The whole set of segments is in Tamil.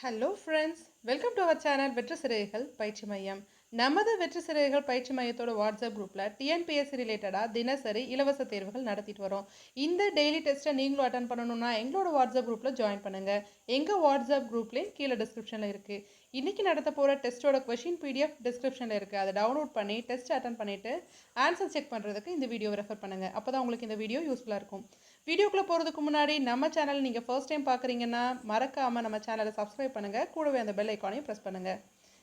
Hello friends welcome to our channel வெற்ற சிறைகள் பயிற்சி மையம் நமது வெற்றி சிறைகள் பயிற்சி மையத்தோட வாட்ஸ்அப் குரூப்பில் டிஎன்பிஎஸ்சி ரிலேட்டடாக தினசரி இலவச தேர்வுகள் நடத்திட்டு வரோம். இந்த டெய்லி டெஸ்ட்டை நீங்களும் அட்டன் பண்ணணும்னா எங்களோட வாட்ஸ்அப் குரூப்பில் ஜாயின் பண்ணுங்கள் எங்கள் வாட்ஸ்அப் குரூப்லேயும் கீழே டிஸ்கிரிப்ஷனில் இருக்குது இன்றைக்கி நடத்த போகிற டெஸ்ட்டோட கொஷின் பிடிஎஃப் டிஸ்கிரிப்ஷனில் இருக்குது அதை டவுன்லோட் பண்ணி டெஸ்ட் அட்டன் பண்ணிவிட்டு ஆன்சர் செக் பண்ணுறதுக்கு இந்த வீடியோ ரெஃபர் பண்ணுங்கள் அப்போ தான் உங்களுக்கு இந்த வீடியோ யூஸ்ஃபுல்லாக இருக்கும். வீடியோக்குள்ளே போகிறதுக்கு முன்னாடி நம்ம சேனல் நீங்கள் ஃபர்ஸ்ட் டைம் பார்க்குறீங்கன்னா மறக்காமல் நம்ம சேனலை சப்ஸ்கிரைப் பண்ணுங்கள் கூடவே அந்த பெல் ஐக்கானையும் ப்ரெஸ் பண்ணுங்கள்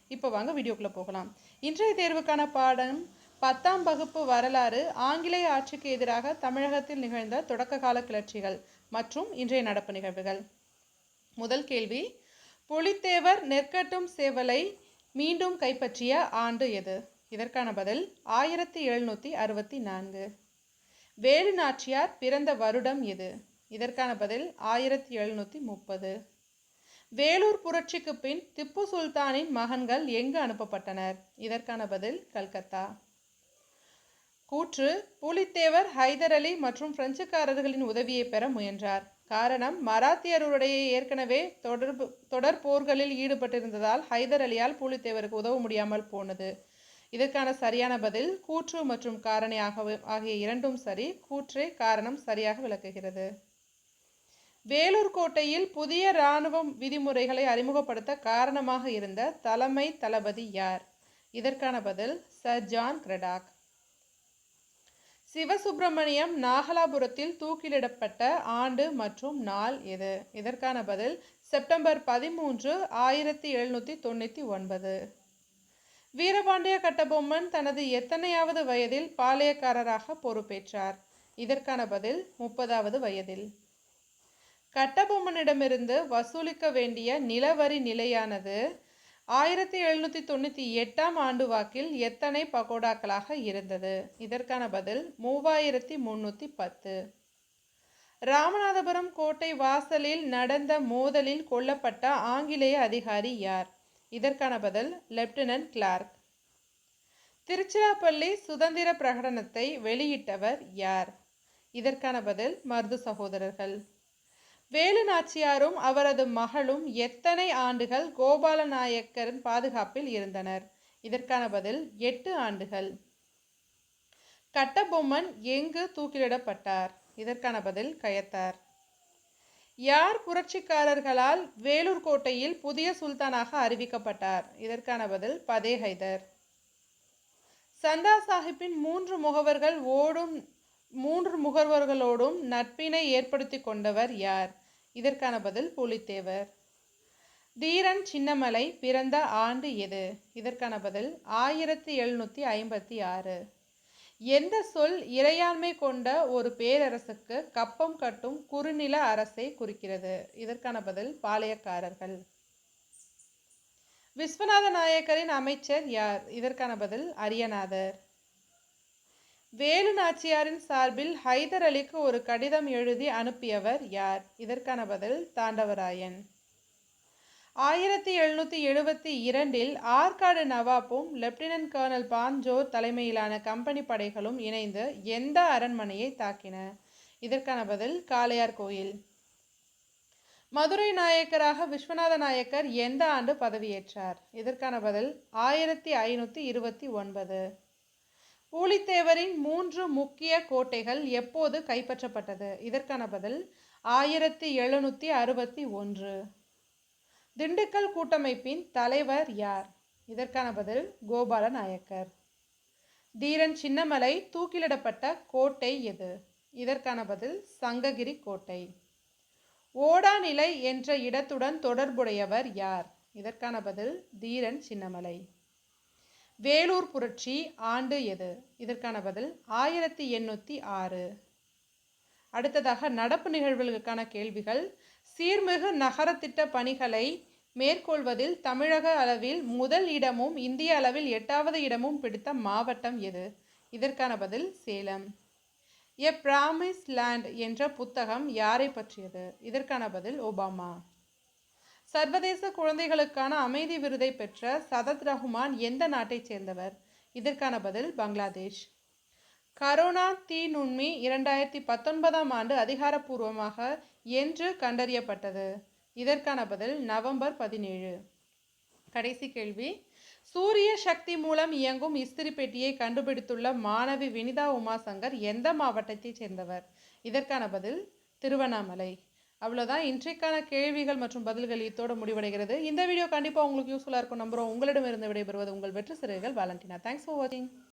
இப்போ வாங்க வீடியோக்குள்ளே போகலாம். இன்றைய தேர்வுக்கான பாடம் பத்தாம் வகுப்பு வரலாறு ஆங்கிலேய ஆட்சிக்கு எதிராக தமிழகத்தில் நிகழ்ந்த தொடக்க கால கிளர்ச்சிகள் மற்றும் இன்றைய நடப்பு நிகழ்வுகள். முதல் கேள்வி புலித்தேவர் நெற்கட்டும் சேவலை மீண்டும் கைப்பற்றிய ஆண்டு எது? இதற்கான பதில் ஆயிரத்தி எழுநூற்றி அறுபத்தி நான்கு. வேலு நாச்சியார் பிறந்த வருடம் எது? இதற்கான பதில் ஆயிரத்தி எழுநூற்றி முப்பது. வேலூர் புரட்சிக்கு பின் திப்பு சுல்தானின் மகன்கள் எங்கு அனுப்பப்பட்டனர்? இதற்கான பதில் கல்கத்தா. கூற்று புலித்தேவர் ஹைதர் அலி மற்றும் பிரெஞ்சுக்காரர்களின் உதவியை பெற முயன்றார். காரணம் மராத்தியருடைய ஏற்கனவே தொடர்பு தொடர் போர்களில் ஈடுபட்டிருந்ததால் ஹைதர் அலியால் புலித்தேவருக்கு உதவ முடியாமல் போனது. இதற்கான சரியான பதில் கூற்று மற்றும் காரணி ஆக ஆகிய இரண்டும் சரி. கூற்றே காரணம் சரியாக விளக்குகிறது. வேலூர் கோட்டையில் புதிய இராணுவ விதிமுறைகளை அறிமுகப்படுத்த காரணமாக இருந்த தலைமை தளபதி யார்? இதற்கான பதில் சர் ஜான் கிரெடாக். சிவசுப்பிரமணியம் நாகலாபுரத்தில் தூக்கிலிடப்பட்ட ஆண்டு மற்றும் நாள் எது? இதற்கான பதில் செப்டம்பர் பதிமூன்று ஆயிரத்தி எழுநூற்றி தொண்ணூற்றி ஒன்பது. வீரபாண்டிய கட்டபொம்மன் தனது எத்தனையாவது வயதில் பாளையக்காரராக பொறுப்பேற்றார்? இதற்கான பதில் முப்பதாவது வயதில். கட்டபொம்மனிடமிருந்து வசூலிக்க வேண்டிய நிலவரி நிலையானது ஆயிரத்தி எழுநூற்றி தொண்ணூற்றி எட்டாம் ஆண்டு வாக்கில் எத்தனை பகோடாக்களாக இருந்தது? இதற்கான பதில் மூவாயிரத்தி முன்னூற்றி பத்து. ராமநாதபுரம் கோட்டை வாசலில் நடந்த மோதலில் கொல்லப்பட்ட ஆங்கிலேய அதிகாரி யார்? இதற்கான பதில் லெப்டினன்ட் கிளார்க். திருச்சிராப்பள்ளி சுதந்திர பிரகடனத்தை வெளியிட்டவர் யார்? இதற்கான பதில் மருது சகோதரர்கள். வேலு நாச்சியாரும் அவரது மகளும் எத்தனை ஆண்டுகள் கோபால நாயக்கரின் பாதுகாப்பில் இருந்தனர்? இதற்கான பதில் எட்டு ஆண்டுகள். கட்டபொம்மன் எங்கு தூக்கிலிடப்பட்டார்? இதற்கான பதில் கயத்தார். யார் புரட்சிக்காரர்களால் வேலூர் கோட்டையில் புதிய சுல்தானாக அறிவிக்கப்பட்டார்? இதற்கான பதில் பதே ஹைதர் சந்தா சாஹிப்பின் மூன்று முகவர்கள் ஓடும் மூன்று முகர்வர்களோடும் நட்பினை ஏற்படுத்தி கொண்டவர் யார்? இதற்கான பதில் புலித்தேவர். தீரன் சின்னமலை பிறந்த ஆண்டு எது? இதற்கான பதில் ஆயிரத்தி எழுநூற்றி ஐம்பத்தி ஆறு. எந்த சொல் இறையாண்மை கொண்ட ஒரு பேரரசுக்கு கப்பம் கட்டும் குறுநில அரசை குறிக்கிறது? இதற்கான பதில் பாளையக்காரர்கள். விஸ்வநாத நாயக்கரின் அமைச்சர் யார்? இதற்கான பதில் அரியநாதர். வேலு நாச்சியாரின் சார்பில் ஹைதர் அலிக்கு ஒரு கடிதம் எழுதி அனுப்பியவர் யார்? இதற்கான பதில் தாண்டவராயன். ஆயிரத்தி எழுநூற்றி எழுபத்தி இரண்டில் ஆற்காடு நவாப்பும் லெப்டினன்ட் கர்னல் பாஞ்சோ தலைமையிலான கம்பெனி படைகளும் இணைந்து எந்த அரண்மனையை தாக்கின? இதற்கான பதில் காளையார் கோயில். மதுரை நாயக்கராக விஸ்வநாத நாயக்கர் எந்த ஆண்டு பதவியேற்றார்? இதற்கான பதில் ஆயிரத்தி ஐநூற்றி இருபத்தி ஒன்பது. மூன்று முக்கிய கோட்டைகள் எப்போது கைப்பற்றப்பட்டது? இதற்கான பதில் ஆயிரத்தி எழுநூற்றி அறுபத்தி ஒன்று. திண்டுக்கல் கூட்டமைப்பின் தலைவர் யார்? இதற்கான பதில் கோபால நாயக்கர் தீரன் சின்னமலை தூக்கிலிடப்பட்ட கோட்டை எது? இதற்கான பதில் சங்ககிரி கோட்டை. ஓடாநிலை என்ற இடத்துடன் தொடர்புடையவர் யார்? இதற்கான பதில் தீரன் சின்னமலை. வேலூர் புரட்சி ஆண்டு எது? இதற்கான பதில் ஆயிரத்தி எண்ணூற்றி ஆறு. அடுத்ததாக நடப்பு நிகழ்வுகளுக்கான கேள்விகள் சீர்மிகு நகர திட்ட பணிகளை மேற்கொள்வதில் தமிழக அளவில் முதல் இடமும் இந்திய அளவில் எட்டாவது இடமும் பிடித்த மாவட்டம் எது? இதற்கான பதில் சேலம். எ பிராமிஸ் லேண்ட் என்ற புத்தகம் யாரை பற்றியது? இதற்கான பதில் ஒபாமா. சர்வதேச குழந்தைகளுக்கான அமைதி விருதை பெற்ற சதத் ரஹ்மான் எந்த நாட்டைச் சேர்ந்தவர்? இதற்கான பதில் பங்களாதேஷ். கரோனா தீ நுண்மி இரண்டாயிரத்தி பத்தொன்பதாம் ஆண்டு அதிகாரப்பூர்வமாக என்று கண்டறியப்பட்டது. இதற்கான பதில் நவம்பர் பதினேழு. கடைசி கேள்வி. சூரிய சக்தி மூலம் இயங்கும் இஸ்திரி பெட்டியை கண்டுபிடித்துள்ள மாணவி வினிதா உமாசங்கர் எந்த மாவட்டத்தைச் சேர்ந்தவர்? இதற்கான பதில் திருவண்ணாமலை. அவ்வளோதான் இன்றைக்கான கேள்விகள் மற்றும் பதில்கள் இத்தோடு முடிவடைகிறது. இந்த வீடியோ கண்டிப்பாக உங்களுக்கு யூஸ்ஃபுல்லாக இருக்கும். நம்புகிறோம் உங்களிடமிருந்து விடைபெறுவது உங்கள் வெற்றி சிறுகள் வாலண்டினா. தேங்க்ஸ் ஃபார் வாட்சிங்